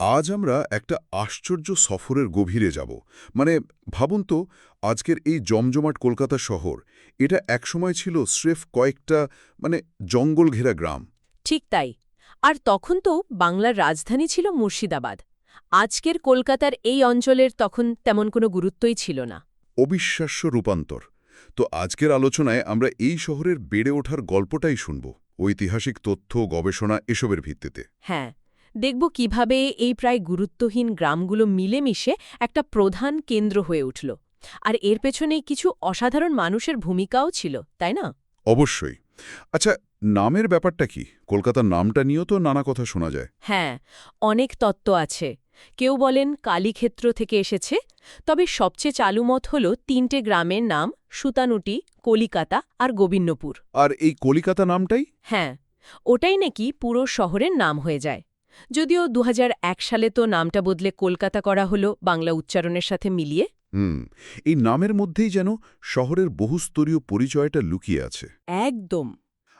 আজ আমরা একটা আশ্চর্য সফরের গভীরে যাব। মানে ভাবুন তো আজকের এই জমজমাট কলকাতা শহর এটা একসময় ছিল স্রেফ কয়েকটা মানে জঙ্গল ঘেরা গ্রাম। ঠিক তাই। আর তখন তো বাংলার রাজধানী ছিল মুর্শিদাবাদ। আজকের কলকাতার এই অঞ্চলের তখন তেমন কোনো গুরুত্বই ছিল না। অবিশ্বাস্য রূপান্তর। তো আজকের আলোচনায় আমরা এই শহরের বেড়ে ওঠার গল্পটাই শুনব। ঐতিহাসিক তথ্য গবেষণা এসবের ভিত্তিতে। হ্যাঁ। দেখব কীভাবে এই প্রায় গুরুত্বহীন গ্রামগুলো মিলেমিশে একটা প্রধান কেন্দ্র হয়ে উঠল। আর এর পেছনে কিছু অসাধারণ মানুষের ভূমিকাও ছিল তাই না? অবশ্যই। আচ্ছা নামের ব্যাপারটা কি? কলকাতার নামটা নিয়েও তো নানা কথা শোনা যায়। হ্যাঁ অনেক তত্ত্ব আছে। কেউ বলেন কালীক্ষেত্র থেকে এসেছে তবে সবচেয়ে চালুমত হল তিনটে গ্রামের নাম সুতানুটি কলিকাতা আর গোবিন্দপুর। আর এই কলিকাতা নামটাই? হ্যাঁ ওটাই নাকি পুরো শহরের নাম হয়ে যায়। যদিও দু হাজার এক সালে তো নামটা বদলে কলকাতা করা হলো বাংলা উচ্চারণের সাথে মিলিয়ে। হুম এই নামের মধ্যেই যেন শহরের বহুস্তরীয় পরিচয়টা লুকিয়ে আছে। একদম।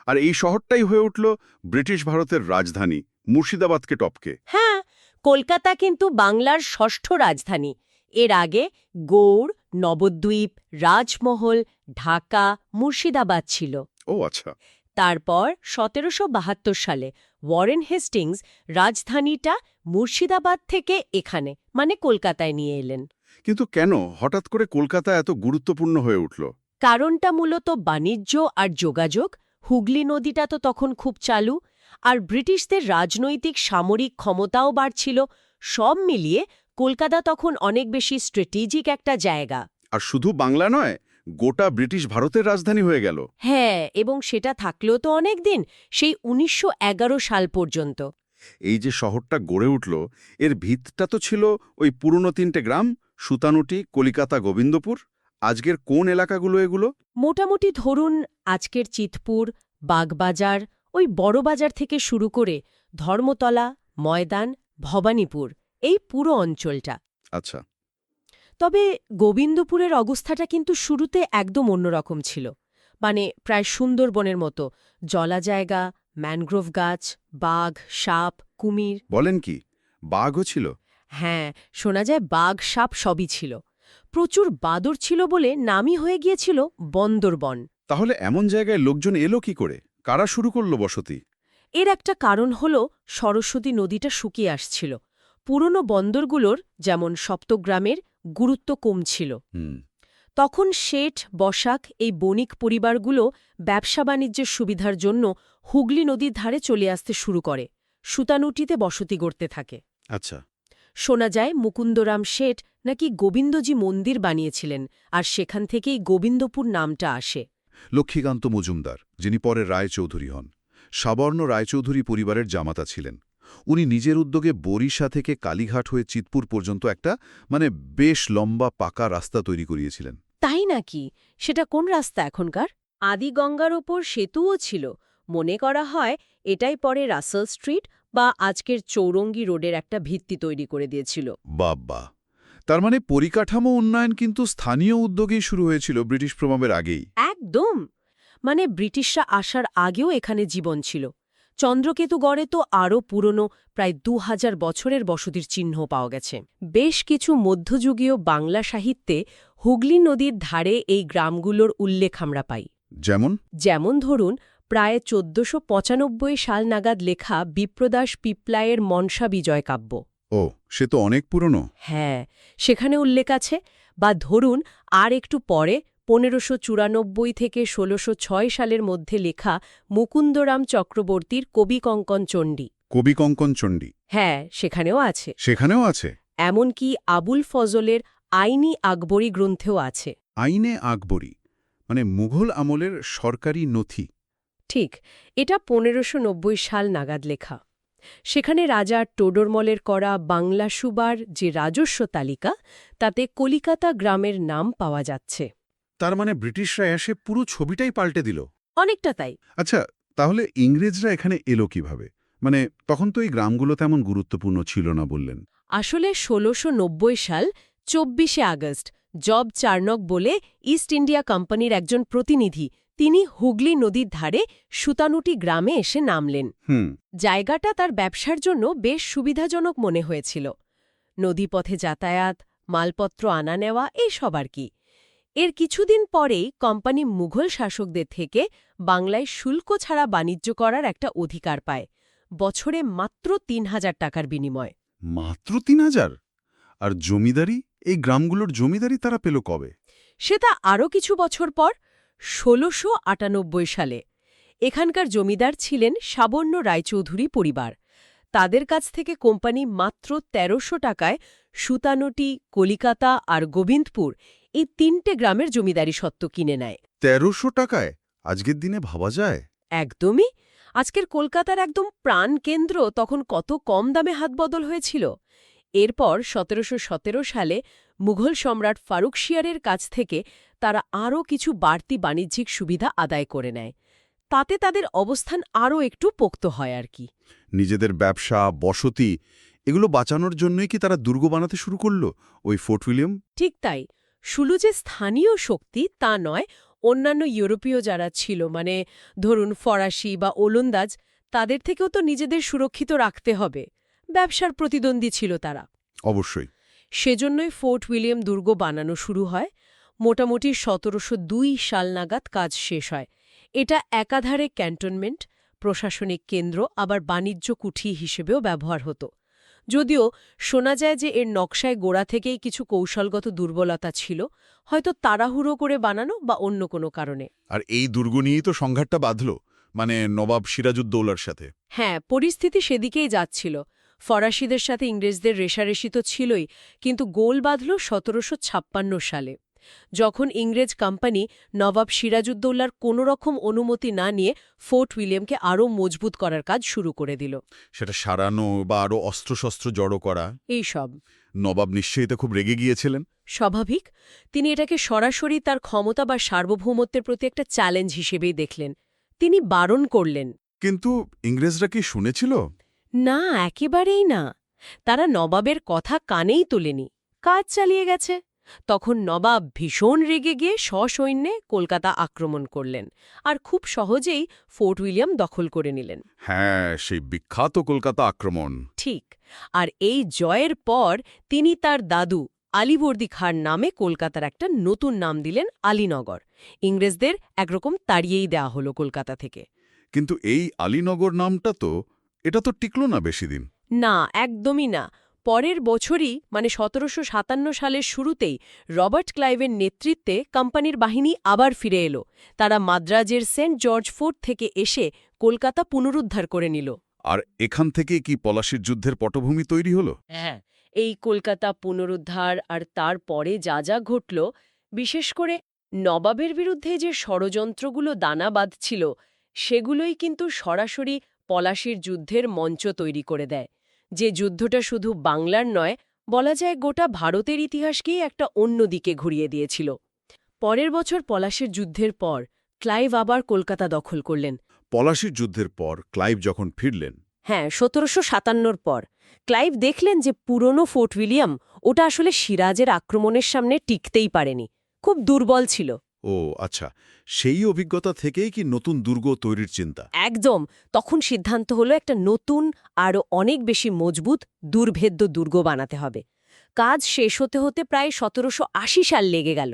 আর এই শহরটাই হয়ে উঠল ব্রিটিশ ভারতের রাজধানী মুর্শিদাবাদকে টপকে। হ্যাঁ কলকাতা কিন্তু বাংলার ষষ্ঠ রাজধানী। এর আগে গৌড় নবদ্বীপ রাজমহল ঢাকা মুর্শিদাবাদ ছিল। ও আচ্ছা। তারপর সতেরোশো বাহাত্তর সালে ওয়ারেন হেস্টিংস রাজধানীটা মুর্শিদাবাদ থেকে এখানে মানে কলকাতায় নিয়ে এলেন। কিন্তু কেন? হঠাৎ করে কলকাতা এত গুরুত্বপূর্ণ হয়ে উঠল? কারণটা মূলত বাণিজ্য আর যোগাযোগ। হুগলি নদীটা তো তখন খুব চালু। আর ব্রিটিশদের রাজনৈতিক সামরিক ক্ষমতাও বাড়ছিল। সব মিলিয়ে কলকাতা তখন অনেক বেশি স্ট্র্যাটেজিক একটা জায়গা। আর শুধু বাংলা নয় গোটা ব্রিটিশ ভারতের রাজধানী হয়ে গেল। হ্যাঁ এবং সেটা থাকলেও তো অনেক দিন সেই উনিশশো এগারো সাল পর্যন্ত। এই যে শহরটা গড়ে উঠল এর ভিতটা তো ছিল ওই পুরনো তিনটে গ্রাম সুতানুটি কলিকাতা গোবিন্দপুর। আজকের কোন এলাকাগুলো এগুলো? মোটামুটি ধরুন আজকের চিতপুর বাগবাজার ওই বড় বাজার থেকে শুরু করে ধর্মতলা ময়দান ভবানীপুর এই পুরো অঞ্চলটা। আচ্ছা। তবে গোবিন্দপুরের অবস্থাটা কিন্তু শুরুতে একদম অন্যরকম ছিল। মানে প্রায় সুন্দরবনের মতো জলা জায়গা ম্যানগ্রোভ গাছ বাঘ সাপ কুমির। বলেন কি বাঘও ছিল? হ্যাঁ শোনা যায় বাঘ সাপ সবই ছিল। প্রচুর বাদর ছিল বলে নামই হয়ে গিয়েছিল বন্দরবন। তাহলে এমন জায়গায় লোকজন এলো কি করে? কারা শুরু করল বসতি? এর একটা কারণ হল সরস্বতী নদীটা শুকিয়ে আসছিল। পুরনো বন্দরগুলোর যেমন সপ্তগ্রামের গুরুত্ব কমছিল তখন শেঠ বসাক এই বণিক পরিবারগুলো ব্যবসা বাণিজ্যের সুবিধার জন্য হুগলি নদীর ধারে চলে আসতে শুরু করে সুতানুটিতে বসতি গড়তে থাকে। আচ্ছা। শোনা যায় মুকুন্দরাম শেঠ নাকি গোবিন্দজি মন্দির বানিয়েছিলেন আর সেখান থেকেই গোবিন্দপুর নামটা আসে। লক্ষ্মীকান্ত মজুমদার যিনি পরে রায়চৌধুরী হন সাবর্ণ রায়চৌধুরী পরিবারের জামাতা ছিলেন। উনি নিজের উদ্যোগে বরিশা থেকে কালীঘাট হয়ে চিতপুর পর্যন্ত একটা মানে বেশ লম্বা পাকা রাস্তা তৈরি করিয়েছিলেন। তাই নাকি? সেটা কোন রাস্তা এখনকার? আদি গঙ্গার ওপর সেতুও ছিল। মনে করা হয় এটাই পরে রাসেল স্ট্রিট বা আজকের চৌরঙ্গি রোডের একটা ভিত্তি তৈরি করে দিয়েছিল। বাব্বা তার মানে পরিকাঠামো উন্নয়ন কিন্তু স্থানীয় উদ্যোগেই শুরু হয়েছিল ব্রিটিশ প্রভাবের আগেই। একদম! মানে ব্রিটিশরা আসার আগেও এখানে জীবন ছিল। চন্দ্রকেতুগড়ে তো আরও পুরনো প্রায় দু হাজার বছরের বসতির চিহ্ন পাওয়া গেছে। বেশ কিছু মধ্যযুগীয় বাংলা সাহিত্যে হুগলি নদীর ধারে এই গ্রামগুলোর উল্লেখ আমরা পাই। যেমন? যেমন ধরুন প্রায় চোদ্দশো পঁচানব্বই সাল নাগাদ লেখা বিপ্রদাস পিপ্লায়ের মনসা বিজয় কাব্য। ও সে তো অনেক পুরনো। হ্যাঁ সেখানে উল্লেখ আছে বা ধরুন আর একটু পরে পনেরোশো চুরানব্বই থেকে ষোলোশো ছয় সালের মধ্যে লেখা মুকুন্দরাম চক্রবর্তীর কবি কঙ্কন চণ্ডী। কবি কঙ্কন চণ্ডী। হ্যাঁ সেখানেও আছে। সেখানেও আছে? এমনকি আবুল ফজলের আইনি আকবরী গ্রন্থেও আছে। আইনে আকবরী মানে মুঘল আমলের সরকারি নথি। ঠিক এটা পনেরোশো নব্বই সাল নাগাদ লেখা। সেখানে রাজা টোডরমলের করা বাংলা সুবার যে রাজস্ব তালিকা তাতে কলিকাতা গ্রামের নাম পাওয়া যাচ্ছে। তার মানে ব্রিটিশরা এসে পুরো ছবিটাই পাল্টে দিল? অনেকটা তাই। আচ্ছা তাহলে ইংরেজরা এখানে এলো কীভাবে? মানে তখন তো এই গ্রামগুলো তেমন গুরুত্বপূর্ণ ছিল না বললেন। আসলে ষোলোশো সাল চব্বিশে আগস্ট জব চার্নক বলে ইস্ট ইন্ডিয়া কোম্পানির একজন প্রতিনিধি তিনি হুগলি নদীর ধারে সুতানুটি গ্রামে এসে নামলেন। হুম। জায়গাটা তার ব্যবসার জন্য বেশ সুবিধাজনক মনে হয়েছিল। নদীপথে যাতায়াত মালপত্র আনা নেওয়া এইসব আর কি। এর কিছুদিন পরেই কোম্পানি মুঘল শাসকদের থেকে বাংলায় শুল্ক ছাড়া বাণিজ্য করার একটা অধিকার পায়। বছরে মাত্র তিন হাজার টাকার বিনিময়। মাত্র তিন হাজার? আর জমিদারি? এই গ্রামগুলোর জমিদারি তারা পেল কবে? সেটা আরও কিছু বছর পর ষোলোশো আটানব্বই সালে। এখানকার জমিদার ছিলেন সাবর্ণ রায়চৌধুরী পরিবার। তাদের কাছ থেকে কোম্পানি মাত্র তেরোশো টাকায় সুতানুটি কলিকাতা আর গোবিন্দপুর এই তিনটে গ্রামের জমিদারি সত্ত্ব কিনে নেয়। তেরোশো টাকায়? আজকের দিনে ভাবা যায়? একদমই। আজকের কলকাতার একদম প্রাণকেন্দ্র তখন কত কম দামে হাতবদল হয়েছিল। এরপর সতেরোশো সতেরো সালে মুঘল সম্রাট ফারুক শিয়ারের কাছ থেকে তারা আরও কিছু বাড়তি বাণিজ্যিক সুবিধা আদায় করে নেয়। তাতে তাদের অবস্থান আরও একটু পোক্ত হয় আর কি। নিজেদের ব্যবসা বসতি এগুলো বাঁচানোর জন্যই কি তারা দুর্গ বানাতে শুরু করল? ওই ফোর্ট উইলিয়াম? ঠিক তাই। শুলু যে স্থানীয় শক্তি তা নয় অন্যান্য ইউরোপীয় যারা ছিল মানে ধরুন ফরাসি বা ওলন্দাজ তাদের থেকেও তো নিজেদের সুরক্ষিত রাখতে হবে। ব্যবসার প্রতিদ্বন্দ্বী ছিল তারা। অবশ্যই। সেজন্যই ফোর্ট উইলিয়াম দুর্গ বানানো শুরু হয়। মোটামুটি সতেরোশো দুই সাল নাগাদ কাজ শেষ হয়। এটা একাধারে ক্যান্টনমেন্ট প্রশাসনিক কেন্দ্র আবার বাণিজ্য কুঠি হিসেবেও ব্যবহার হতো। যদিও শোনা যায় যে এর নকশায় গোড়া থেকেই কিছু কৌশলগত দুর্বলতা ছিল হয়তো তাড়াহুড়ো করে বানানো বা অন্য কোনো কারণে। আর এই দুর্গ নিয়েই তো সংঘাতটা বাঁধল মানে নবাব সিরাজউদ্দৌলার সাথে। হ্যাঁ পরিস্থিতি সেদিকেই যাচ্ছিল। ফরাসিদের সাথে ইংরেজদের রেশারেশি তো ছিলই কিন্তু গোল বাঁধল সতেরোশো ছাপ্পান্ন সালে। যখন ইংরেজ কোম্পানি নবাব সিরাজউদ্দৌলার কোনো রকম অনুমতি না নিয়ে ফোর্ট উইলিয়ামকে আরও মজবুত করার কাজ শুরু করে দিল। সেটা সারানো বা আরও অস্ত্রশস্ত্র জড়ো করা? এইসব নবাব নিশ্চয়ই তো খুব রেগে গিয়েছিলেন। স্বাভাবিক। তিনি এটাকে সরাসরি তার ক্ষমতা বা সার্বভৌমত্বের প্রতি একটা চ্যালেঞ্জ হিসেবেই দেখলেন। তিনি বারণ করলেন। কিন্তু ইংরেজরা কি শুনেছিল? না একেবারেই না। তারা নবাবের কথা কানেই তোলেনি। কাজ চালিয়ে গেছে। তখন নবাব ভীষণ রেগে গিয়ে সসৈন্যে কলকাতা আক্রমণ করলেন আর খুব সহজেই ফোর্ট উইলিয়াম দখল করে নিলেন। হ্যাঁ সেই বিখ্যাত কলকাতা আক্রমণ। ঠিক আর এই জয়ের পর তিনি তার দাদু আলিবর্দি খাঁর নামে কলকাতার একটা নতুন নাম দিলেন আলীনগর। ইংরেজদের একরকম তাড়িয়েই দেয়া হলো কলকাতা থেকে। কিন্তু এই আলীনগর নামটা তো এটা তো টিকল না বেশি দিন। না একদমই না। পরের বছরই মানে সতেরোশো সাতান্ন সালের শুরুতেই রবার্ট ক্লাইভের নেতৃত্বে কোম্পানির বাহিনী আবার ফিরে এলো। তারা মাদ্রাজের সেন্ট জর্জ ফোর্ট থেকে এসে কলকাতা পুনরুদ্ধার করে নিল। আর এখান থেকে কি পলাশির যুদ্ধের পটভূমি তৈরি হলো? হ্যাঁ এই কলকাতা পুনরুদ্ধার আর তারপরে যা যা ঘটল বিশেষ করে নবাবের বিরুদ্ধে যে ষড়যন্ত্রগুলো দানা বাঁধছিল সেগুলোই কিন্তু সরাসরি পলাশির যুদ্ধের মঞ্চ তৈরি করে দেয়। যে যুদ্ধটা শুধু বাংলার নয় বলা যায় গোটা ভারতের ইতিহাসকেই একটা অন্য দিকে ঘুরিয়ে দিয়েছিল। পরের বছর পলাশের যুদ্ধের পর ক্লাইভ আবার কলকাতা দখল করলেন। পলাশির যুদ্ধের পর ক্লাইভ যখন ফিরলেন হ্যাঁ সতেরোশো সাতান্নর পর ক্লাইভ দেখলেন যে পুরনো ফোর্ট উইলিয়াম ওটা আসলে সিরাজের আক্রমণের সামনে টিকতেই পারেনি। খুব দুর্বল ছিল। ও আচ্ছা সেই অভিজ্ঞতা থেকেই কি নতুন দুর্গ তৈরির চিন্তা? একদম তখন সিদ্ধান্ত হলো একটা নতুন আরও অনেক বেশি মজবুত দুর্ভেদ্য দুর্গ বানাতে হবে। কাজ শেষ হতে হতে প্রায় সতেরোশো আশি সাল লেগে গেল।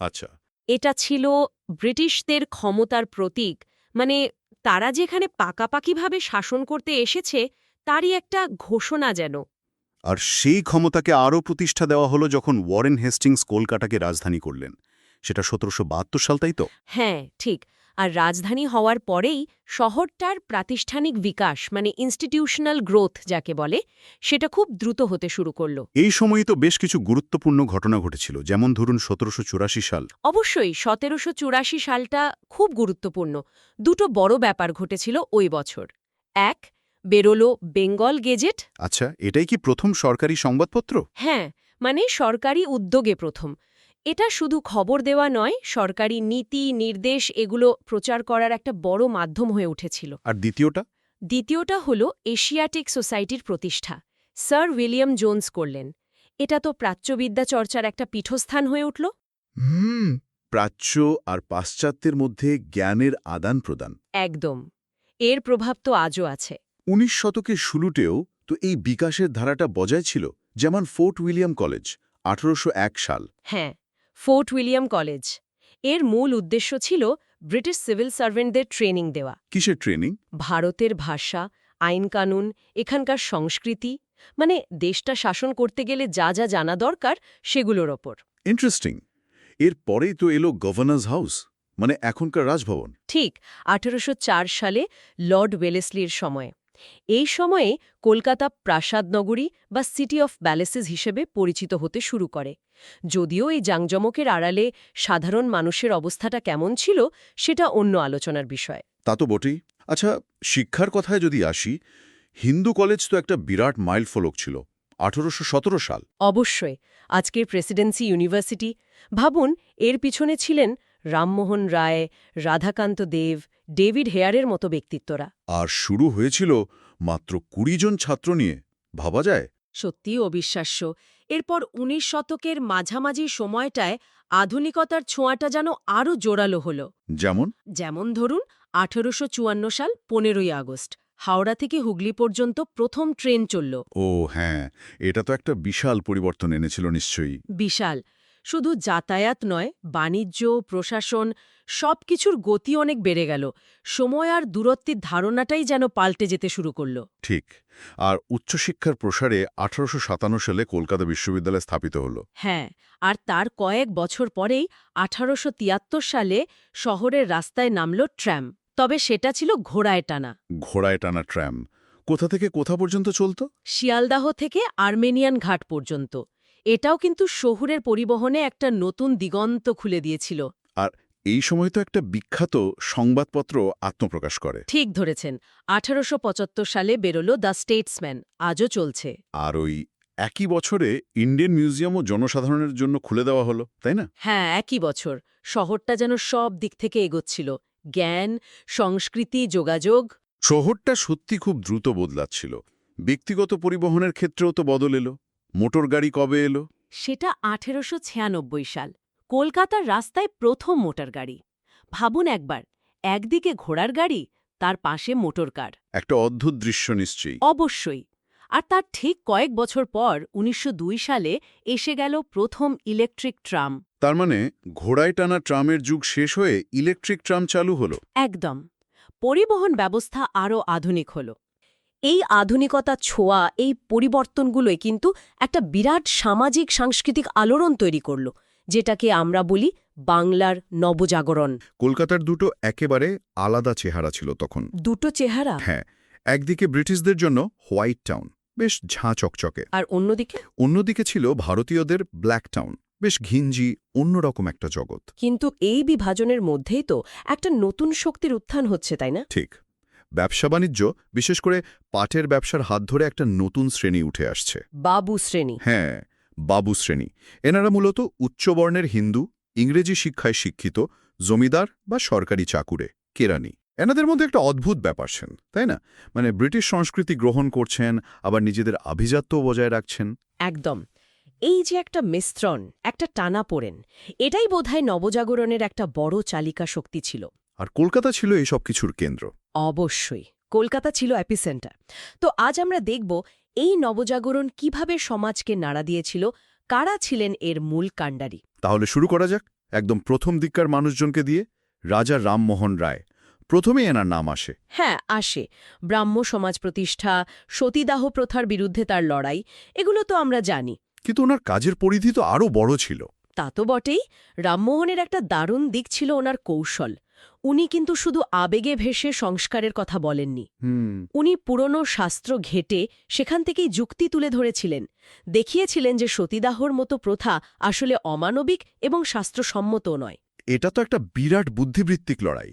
আচ্ছা। এটা ছিল ব্রিটিশদের ক্ষমতার প্রতীক। মানে তারা যেখানে পাকাপাকিভাবে শাসন করতে এসেছে তারই একটা ঘোষণা যেন। আর সেই ক্ষমতাকে আরও প্রতিষ্ঠা দেওয়া হলো যখন ওয়ারেন হেস্টিংস কলকাতাকে রাজধানী করলেন। সেটা সতেরোশো বাহাত্তর সাল তাই তো? হ্যাঁ ঠিক। আর রাজধানী হওয়ার পরেই শহরটার প্রাতিষ্ঠানিক বিকাশ মানে ইনস্টিটিউশনাল গ্রোথ যাকে বলে সেটা খুব দ্রুত হতে শুরু করল। এই সময়ই তো বেশ কিছু গুরুত্বপূর্ণ ঘটনা ঘটেছিল যেমন ধরুন সতেরোশো চুরাশি সাল। অবশ্যই সতেরোশো চুরাশি সালটা খুব গুরুত্বপূর্ণ। দুটো বড় ব্যাপার ঘটেছিল ওই বছর। এক বেরোলো বেঙ্গল গেজেট। আচ্ছা এটাই কি প্রথম সরকারি সংবাদপত্র? হ্যাঁ মানে সরকারি উদ্যোগে প্রথম। এটা শুধু খবর দেওয়া নয় সরকারি নীতি নির্দেশ এগুলো প্রচার করার একটা বড় মাধ্যম হয়ে উঠেছিল। আর দ্বিতীয়টা? দ্বিতীয়টা হল এশিয়াটিক সোসাইটির প্রতিষ্ঠা। স্যার উইলিয়াম জোন্স করলেন। এটা তো প্রাচ্যবিদ্যা চর্চার একটা পীঠস্থান হয়ে উঠল। হুম প্রাচ্য আর পাশ্চাত্যের মধ্যে জ্ঞানের আদান প্রদান। একদম। এর প্রভাব তো আজও আছে। উনিশ শতকের শুরুতেও তো এই বিকাশের ধারাটা বজায় ছিল যেমন ফোর্ট উইলিয়াম কলেজ আঠারোশো সাল। হ্যাঁ ফোর্ট উইলিয়াম কলেজ। এর মূল উদ্দেশ্য ছিল ব্রিটিশ সিভিল সার্ভেন্টদের ট্রেনিং দেওয়া। কিসের ট্রেনিং? ভারতের ভাষা আইন কানুন এখানকার সংস্কৃতি মানে দেশটা শাসন করতে গেলে যা যা জানা দরকার সেগুলোর ওপর। ইন্টারেস্টিং এর পরেই তো এলো গভর্নর্স হাউস মানে এখনকার রাজভবন। ঠিক আঠারোশ চার সালে লর্ড ওয়েলেসলির সময়ে। এই সময়ে কলকাতা প্রাসাদ নগরী বা সিটি অফ ব্যালেসেস হিসেবে পরিচিত হতে শুরু করে। যদিও এই জাংজমকের আড়ালে সাধারণ মানুষের অবস্থাটা কেমন ছিল সেটা অন্য আলোচনার বিষয়। তা তো বটেই। আচ্ছা শিক্ষার কথায় যদি আসি হিন্দু কলেজ তো একটা বিরাট মাইল ফলক ছিল আঠারোশ সতেরো সাল। অবশ্যই আজকের প্রেসিডেন্সি ইউনিভার্সিটি। ভাবুন এর পিছনে ছিলেন রামমোহন রায় রাধাকান্ত দেব ডেভিড হেয়ারের মতো ব্যক্তিত্বরা। আর শুরু হয়েছিল মাত্র কুড়ি জন ছাত্র নিয়ে ভাবা যায়? সত্যিই অবিশ্বাস্য। এরপর উনিশ শতকের মাঝামাঝি সময়টায় আধুনিকতার ছোঁয়াটা যেন আরও জোরালো হল। যেমন? যেমন ধরুন আঠারোশ চুয়ান্ন সাল পনেরোই আগস্ট হাওড়া থেকে হুগলি পর্যন্ত প্রথম ট্রেন চলল। ও হ্যাঁ এটা তো একটা বিশাল পরিবর্তন এনেছিল নিশ্চয়ই। বিশাল। শুধু যাতায়াত নয় বাণিজ্য প্রশাসন সব কিছুর গতি অনেক বেড়ে গেল। সময় আর দূরত্বের ধারণাটাই যেন পাল্টে যেতে শুরু করল। ঠিক। আর উচ্চশিক্ষার প্রসারে আঠারোশো সাতান্ন সালে কলকাতা বিশ্ববিদ্যালয় স্থাপিত হল। হ্যাঁ আর তার কয়েক বছর পরেই আঠারোশো তিয়াত্তর সালে শহরের রাস্তায় নামল ট্র্যাম তবে সেটা ছিল ঘোড়ায় টানা। ঘোড়ায় টানা ট্র্যাম কোথা থেকে কোথা পর্যন্ত চলত? শিয়ালদাহ থেকে আর্মেনিয়ান ঘাট পর্যন্ত। এটাও কিন্তু শহুরের পরিবহনে একটা নতুন দিগন্ত খুলে দিয়েছিল। আর এই সময় তো একটা বিখ্যাত সংবাদপত্র আত্মপ্রকাশ করে। ঠিক ধরেছেন আঠারোশ পঁচাত্তর সালে বেরোল দ্য স্টেটসম্যান আজও চলছে। আর ওই একই বছরে ইন্ডিয়ান মিউজিয়ামও জনসাধারণের জন্য খুলে দেওয়া হলো তাই না? হ্যাঁ একই বছর। শহরটা যেন সব দিক থেকে এগোচ্ছিল। জ্ঞান সংস্কৃতি যোগাযোগ। শহরটা সত্যি খুব দ্রুত বদলাচ্ছিল। ব্যক্তিগত পরিবহনের ক্ষেত্রেও তো বদল এলো। মোটর গাড়ি কবে এলো? সেটা আঠেরোশো ছিয়ানব্বই সাল। কলকাতার রাস্তায় প্রথম মোটর গাড়ি। ভাবুন একবার একদিকে ঘোড়ার গাড়ি তার পাশে মোটর কার। একটা অদ্ভুত দৃশ্য নিশ্চয়ই। অবশ্যই। আর তার ঠিক কয়েক বছর পর উনিশশো দুই সালে এসে গেল প্রথম ইলেকট্রিক ট্রাম। তার মানে ঘোড়ায় টানা ট্রামের যুগ শেষ হয়ে ইলেকট্রিক ট্রাম চালু হলো? একদম। পরিবহন ব্যবস্থা আরও আধুনিক হল। এই আধুনিকতা ছোঁয়া এই পরিবর্তনগুলোই কিন্তু একটা বিরাট সামাজিক সাংস্কৃতিক আলোড়ন তৈরি করল যেটাকে আমরা বলি বাংলার নবজাগরণ। কলকাতার দুটো একেবারে আলাদা চেহারা ছিল তখন। দুটো চেহারা? হ্যাঁ একদিকে ব্রিটিশদের জন্য হোয়াইট টাউন বেশ ঝাঁ চকচকে। আর অন্যদিকে? অন্যদিকে ছিল ভারতীয়দের ব্ল্যাক টাউন বেশ ঘিঞ্জি অন্যরকম একটা জগৎ। কিন্তু এই বিভাজনের মধ্যেই তো একটা নতুন শক্তির উত্থান হচ্ছে তাই না? ঠিক। ব্যবসা বাণিজ্য বিশেষ করে পাটের ব্যবসার হাত ধরে একটা নতুন শ্রেণি উঠে আসছে। বাবু শ্রেণি। হ্যাঁ বাবু শ্রেণি। এনারা মূলত উচ্চবর্ণের হিন্দু ইংরেজি শিক্ষায় শিক্ষিত জমিদার বা সরকারি চাকুরে কেরানি। এনাদের মধ্যে একটা অদ্ভুত ব্যাপার ছেন তাই না? মানে ব্রিটিশ সংস্কৃতি গ্রহণ করছেন আবার নিজেদের আভিজাত্যও বজায় রাখছেন। একদম। এই যে একটা মিশ্রণ একটা টানা পড়েন এটাই বোধহয় নবজাগরণের একটা বড় চালিকা শক্তি ছিল। আর কলকাতা ছিল এই সব কিছুর কেন্দ্র। অবশ্যই। কলকাতা ছিল অ্যাপিসেন্টার তো আজ আমরা দেখব এই নবজাগরণ কীভাবে সমাজকে নাড়া দিয়েছিল কারা ছিলেন এর মূল কাণ্ডারি। তাহলে শুরু করা যাক একদম প্রথম দিককার মানুষজনকে দিয়ে রাজা রামমোহন রায়। প্রথমে এনার নাম আসে। হ্যাঁ আসে। ব্রাহ্ম সমাজ প্রতিষ্ঠা সতীদাহ প্রথার বিরুদ্ধে তার লড়াই এগুলো তো আমরা জানি। কিন্তু ওনার কাজের পরিধি তো আরও বড় ছিল। তা তো বটেই। রামমোহনের একটা দারুণ দিক ছিল ওনার কৌশল। উনি কিন্তু শুধু আবেগে ভেসে সংস্কারের কথা বলেননি। হুম। উনি পুরনো শাস্ত্র ঘেটে সেখান থেকেই যুক্তি তুলে ধরেছিলেন। দেখিয়েছিলেন যে সতীদাহর মতো প্রথা আসলে অমানবিক এবং শাস্ত্রসম্মতও নয়। এটা তো একটা বিরাট বুদ্ধিবৃত্তিক লড়াই।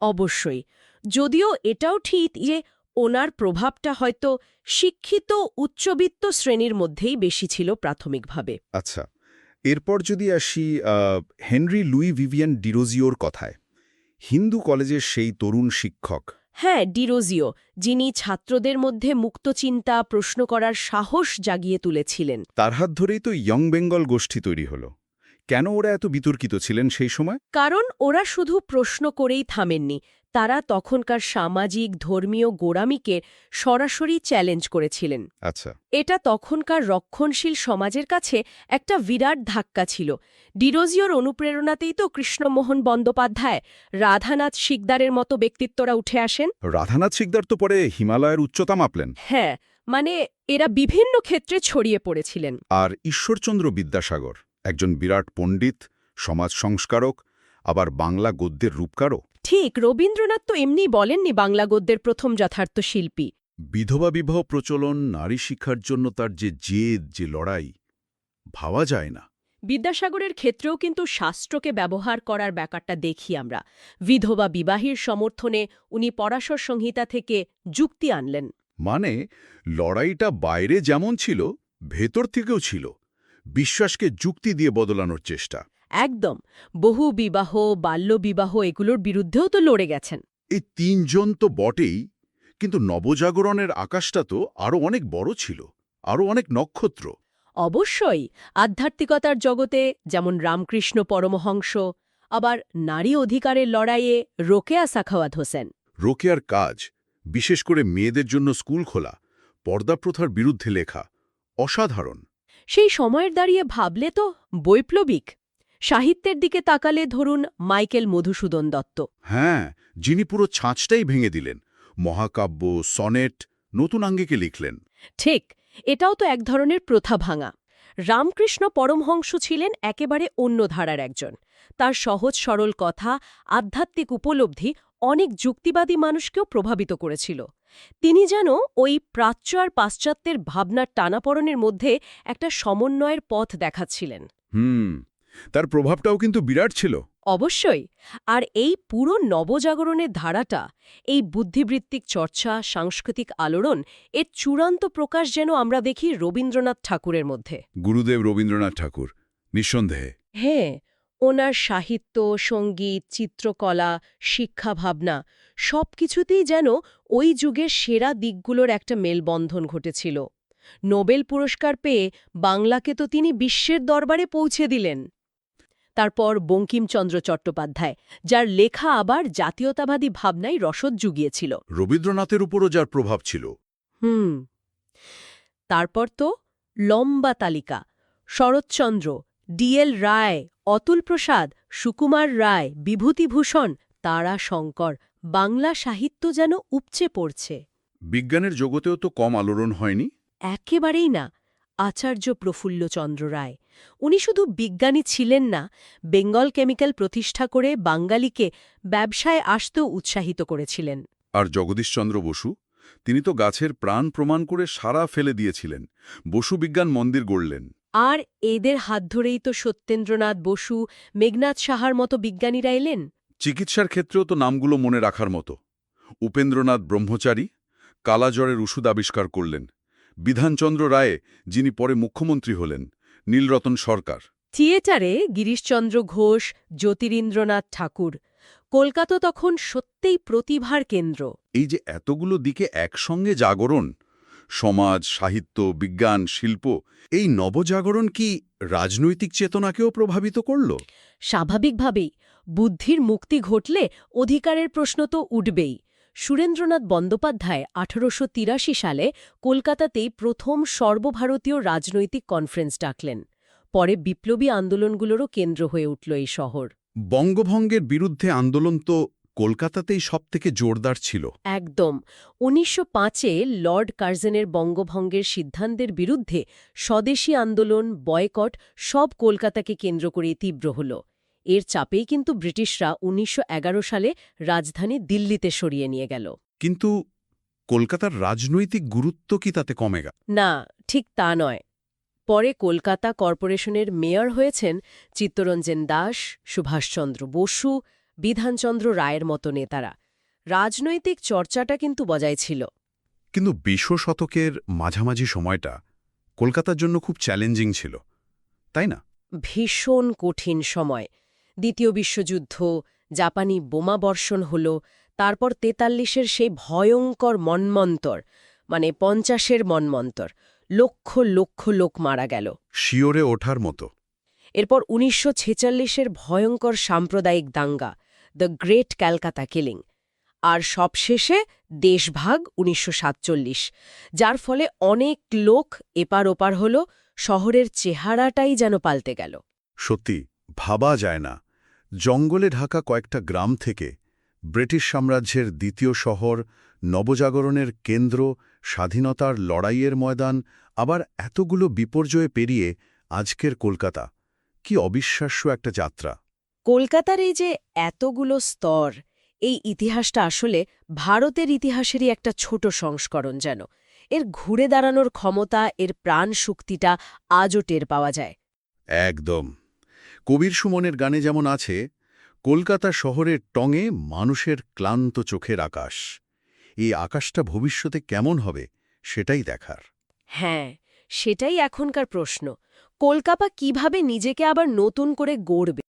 অবশ্যই। যদিও এটাও ঠিক যে ওনার প্রভাবটা হয়তো শিক্ষিত উচ্চবিত্ত শ্রেণির মধ্যেই বেশি ছিল প্রাথমিকভাবে। আচ্ছা। এরপর যদি আসি হেনরি লুই ভিভিয়ান ডিরোজিওর কথায়। হিন্দু কলেজের সেই তরুণ শিক্ষক। হ্যাঁ ডিরোজিও যিনি ছাত্রদের মধ্যে মুক্ত চিন্তা প্রশ্ন করার সাহস জাগিয়ে তুলেছিলেন। তার হাত ধরেই তো ইয়ং বেঙ্গল গোষ্ঠী তৈরি হল। কেন ওরা এত বিতর্কিত ছিলেন সেই সময়? কারণ ওরা শুধু প্রশ্ন করেই থামেননি তারা তখনকার সামাজিক ধর্মীয় গোড়ামিকে সরাসরি চ্যালেঞ্জ করেছিলেন। আচ্ছা। এটা তখনকার রক্ষণশীল সমাজের কাছে একটা বিরাট ধাক্কা ছিল। ডিরোজিওর অনুপ্রেরণাতেই তো কৃষ্ণমোহন বন্দ্যোপাধ্যায় রাধানাথ শিকদারের মতো ব্যক্তিত্বরা উঠে আসেন। রাধানাথ শিকদার তো পরে হিমালয়ের উচ্চতা মাপলেন। হ্যাঁ মানে এরা বিভিন্ন ক্ষেত্রে ছড়িয়ে পড়েছিলেন। আর ঈশ্বরচন্দ্র বিদ্যাসাগর একজন বিরাট পণ্ডিত সমাজ সংস্কারক আবার বাংলা গদ্যের রূপকারও। ঠিক রবীন্দ্রনাথ তো এমনি বলেননি বাংলা গদ্যের প্রথম যথার্থ শিল্পী। বিধবা বিবাহ প্রচলন নারী শিক্ষার জন্য তার যে জেদ যে লড়াই ভাবা যায় না। বিদ্যাসাগরের ক্ষেত্রেও কিন্তু শাস্ত্রকে ব্যবহার করার ব্যাপারটা দেখি আমরা। বিধবা বিবাহীর সমর্থনে উনি পরাশর সংহিতা থেকে যুক্তি আনলেন। মানে লড়াইটা বাইরে যেমন ছিল ভেতর থেকেও ছিল। বিশ্বাসকে যুক্তি দিয়ে বদলানোর চেষ্টা। একদম। বহু বিবাহ বাল্যবিবাহ এগুলোর বিরুদ্ধেও তো লড়ে গেছেন। এই তিনজন তো বটেই কিন্তু নবজাগরণের আকাশটা তো আরও অনেক বড় ছিল আরও অনেক নক্ষত্র। অবশ্যই আধ্যাত্মিকতার জগতে যেমন রামকৃষ্ণ পরমহংস আবার নারী অধিকারের লড়াইয়ে রোকেয়া সাখাওয়াত হোসেন। রোকেয়ার কাজ বিশেষ করে মেয়েদের জন্য স্কুল খোলা পর্দা প্রথার বিরুদ্ধে লেখা অসাধারণ। সেই সময়ের দাঁড়িয়ে ভাবলে তো বৈপ্লবিক। সাহিত্যের দিকে তাকালে ধরুন মাইকেল মধুসূদন দত্ত। হ্যাঁ যিনি পুরো ছাঁচটাই ভেঙে দিলেন। মহাকাব্য সনেট নতুন আঙ্গিকে লিখলেন। ঠিক এটাও তো এক ধরনের প্রথা ভাঙা। রামকৃষ্ণ পরমহংস ছিলেন একেবারে অন্য ধারার একজন। তার সহজ সরল কথা আধ্যাত্মিক উপলব্ধি অনেক যুক্তিবাদী মানুষকেও প্রভাবিত করেছিল। তিনি যেন ওই প্রাচ্য আর পাশ্চাত্যের ভাবনার টানাপড়নের মধ্যে একটা সমন্বয়ের পথ দেখাচ্ছিলেন। হুম তার প্রভাবটাও কিন্তু বিরাট ছিল। অবশ্যই। আর এই পুরো নবজাগরণের ধারাটা এই বুদ্ধিবৃত্তিক চর্চা সাংস্কৃতিক আলোড়ন এর চূড়ান্ত প্রকাশ যেন আমরা দেখি রবীন্দ্রনাথ ঠাকুরের মধ্যে। গুরুদেব রবীন্দ্রনাথ ঠাকুর নিঃসন্দেহে। হ্যাঁ ওনার সাহিত্য সংগীত চিত্রকলা শিক্ষা ভাবনা সব কিছুতেই যেন ওই যুগের সেরা দিকগুলোর একটা মেলবন্ধন ঘটেছিল। নোবেল পুরস্কার পেয়ে বাংলাকে তো তিনি বিশ্বের দরবারে পৌঁছে দিলেন। তারপর বঙ্কিমচন্দ্র চট্টোপাধ্যায় যার লেখা আবার জাতীয়তাবাদী ভাবনায় রসদ জুগিয়েছিল। রবীন্দ্রনাথের উপরও যার প্রভাব ছিল। হুম। তারপর তো লম্বা তালিকা শরৎচন্দ্র ডিএল রায় অতুল প্রসাদ সুকুমার রায় বিভূতিভূষণ তারা শঙ্কর বাংলা সাহিত্য যেন উপচে পড়ছে। বিজ্ঞানের জগতেও তো কম আলোড়ন হয়নি? একেবারেই না। আচার্য প্রফুল্লচন্দ্র রায়। উনি শুধু বিজ্ঞানী ছিলেন না বেঙ্গল কেমিক্যাল প্রতিষ্ঠা করে বাঙালিকে ব্যবসায় আসতেও উৎসাহিত করেছিলেন। আর জগদীশচন্দ্র বসু তিনি তো গাছের প্রাণ প্রমাণ করে সারা ফেলে দিয়েছিলেন বসু বিজ্ঞান মন্দির গড়লেন। আর এদের হাত ধরেই তো সত্যেন্দ্রনাথ বসু মেঘনাথ সাহার মতো বিজ্ঞানীরা এলেন। চিকিৎসার ক্ষেত্রেও তো নামগুলো মনে রাখার মতো। উপেন্দ্রনাথ ব্রহ্মচারী কালাজ্বরের ওষুধ আবিষ্কার করলেন। বিধানচন্দ্র রায়ে যিনি পরে মুখ্যমন্ত্রী হলেন নীলরতন সরকার। থিয়েটারে গিরিশচন্দ্র ঘোষ জ্যোতিরিন্দ্রনাথ ঠাকুর। কলকাতা তখন সত্যিই প্রতিভার কেন্দ্র। এই যে এতগুলো দিকে একসঙ্গে জাগরণ সমাজ সাহিত্য বিজ্ঞান শিল্প এই নবজাগরণ কি রাজনৈতিক চেতনাকেও প্রভাবিত করল? স্বাভাবিকভাবেই বুদ্ধির মুক্তি ঘটলে অধিকারের প্রশ্ন তো উঠবেই। সুরেন্দ্রনাথ বন্দ্যোপাধ্যায় আঠারোশ তিরাশি সালে কলকাতাতেই প্রথম সর্বভারতীয় রাজনৈতিক কনফারেন্স ডাকলেন। পরে বিপ্লবী আন্দোলনগুলোরও কেন্দ্র হয়ে উঠল এই শহর। বঙ্গভঙ্গের বিরুদ্ধে আন্দোলন তো কলকাতাতেই সবথেকে জোরদার ছিল। একদম। উনিশশো পাঁচে লর্ড কার্জেনের বঙ্গভঙ্গের সিদ্ধান্তের বিরুদ্ধে স্বদেশী আন্দোলন বয়কট সব কলকাতাকে কেন্দ্র করে তীব্র হল। এর চাপেই কিন্তু ব্রিটিশরা উনিশশো এগারো সালে রাজধানী দিল্লিতে সরিয়ে নিয়ে গেল। কিন্তু কলকাতার রাজনৈতিক গুরুত্ব কি তাতে কমে গেল? না ঠিক তা নয়। পরে কলকাতা কর্পোরেশনের মেয়র হয়েছেন চিত্তরঞ্জন দাস সুভাষচন্দ্র বসু বিধানচন্দ্র রায়ের মতো নেতারা। রাজনৈতিক চর্চাটা কিন্তু বজায় ছিল। কিন্তু বিশ শতকের মাঝামাঝি সময়টা কলকাতার জন্য খুব চ্যালেঞ্জিং ছিল তাই না? ভীষণ কঠিন সময়। দ্বিতীয় বিশ্বযুদ্ধ জাপানি বোমাবর্ষণ হল তারপর তেতাল্লিশের সেই ভয়ঙ্কর মন্মন্তর মানে পঞ্চাশের মন্মন্তর লক্ষ লক্ষ লোক মারা গেল। শিওরে ওঠার মতো। এরপর উনিশশো ছেচল্লিশের ভয়ঙ্কর সাম্প্রদায়িক দাঙ্গা দ্য গ্রেট ক্যালকাতা কিলিং আর সবশেষে দেশভাগ উনিশশো সাতচল্লিশ যার ফলে অনেক লোক এপার ওপার হল শহরের চেহারাটাই যেন পাল্টে গেল। সত্যি ভাবা যায় না। জঙ্গলে ঢাকা কয়েকটা গ্রাম থেকে ব্রিটিশ সাম্রাজ্যের দ্বিতীয় শহর নবজাগরণের কেন্দ্র স্বাধীনতার লড়াইয়ের ময়দান আবার এতগুলো বিপর্যয়ে পেরিয়ে আজকের কলকাতা। কি অবিশ্বাস্য একটা যাত্রা। কলকাতার এই যে এতগুলো স্তর এই ইতিহাসটা আসলে ভারতের ইতিহাসেরই একটা ছোট সংস্করণ যেন। এর ঘুরে দাঁড়ানোর ক্ষমতা এর প্রাণ শক্তিটা আজও টের পাওয়া যায়। একদম। কবির সুমনের গানে যেমন আছে, কলকাতা শহরের টঙে মানুষের ক্লান্ত চোখের আকাশ। এই আকাশটা ভবিষ্যতে কেমন হবে সেটাই দেখার। হ্যাঁ সেটাই এখনকার প্রশ্ন। কলকাতা কীভাবে নিজেকে আবার নতুন করে গড়বে?